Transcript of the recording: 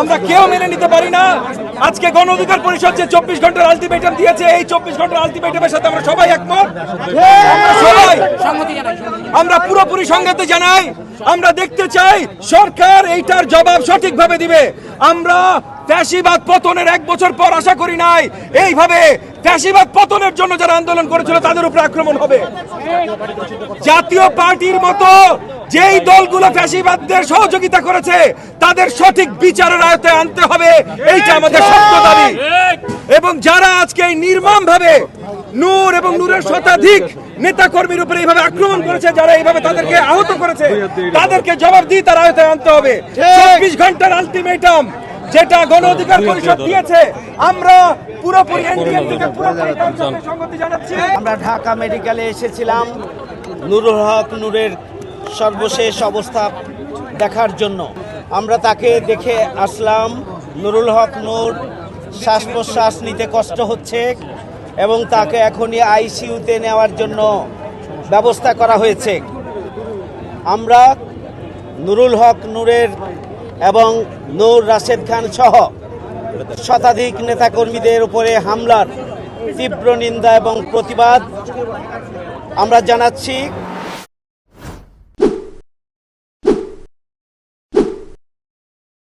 আমরা কেউ মেনে নিতে পারি না। আজকে গণ অধিকার পরিষদ যে চব্বিশ ঘণ্টার আলটিমেটাম দিয়েছে, এই চব্বিশ ঘণ্টার আলটিমেটামের সাথে আমরা সবাই একমত? সবাই আমরা পুরোপুরি সংগতি জানাই, আমরা দেখতে চাই সরকার এইটার জবাব সঠিকভাবে দিবে। আমরা ফ্যাসিবাদ পতনের এক বছর পর আশা করি নাই, এইভাবে ফ্যাসিবাদ পতনের জন্য যারা আন্দোলন করেছিল তাদের উপরে আক্রমণ হবে। জাতীয় পার্টির মতো যেই দলগুলো ফ্যাসিবাদদের সহযোগিতা করেছে তাদের সঠিক বিচারের আয়তে আনতে হবে এইটা আমাদের সত্য দাবি। এবং যারা আজকে এই নির্মম ভাবে নূর এবং নূরের শতাধিক নেতা কর্মীর উপরে এইভাবে আক্রমণ করেছে যারা এইভাবে তাদেরকে আহত করেছে তাদেরকে জবাব দিয়ে তার আয়তে আনতে হবে। চব্বিশ ঘণ্টার আলটিমেটাম যেটা গণ অধিকার পরিষদ দিয়েছে আমরা পুরোপুরি আমরা ঢাকা মেডিকেলে এসেছিলাম নুরুল হক নূরের সর্বশেষ অবস্থা দেখার জন্য। আমরা তাকে দেখে আসলাম, নুরুল হক নূর শ্বাস প্রশ্বাস নিতে কষ্ট হচ্ছে এবং তাকে এখনই আইসিইউতে নেওয়ার জন্য ব্যবস্থা করা হয়েছে। আমরা নুরুল হক নূরের এবং নূর রাশেদ খান সহ শতাধিক নেতাকর্মীদের উপরে হামলার তীব্র নিন্দা এবং প্রতিবাদ আমরা জানাচ্ছি।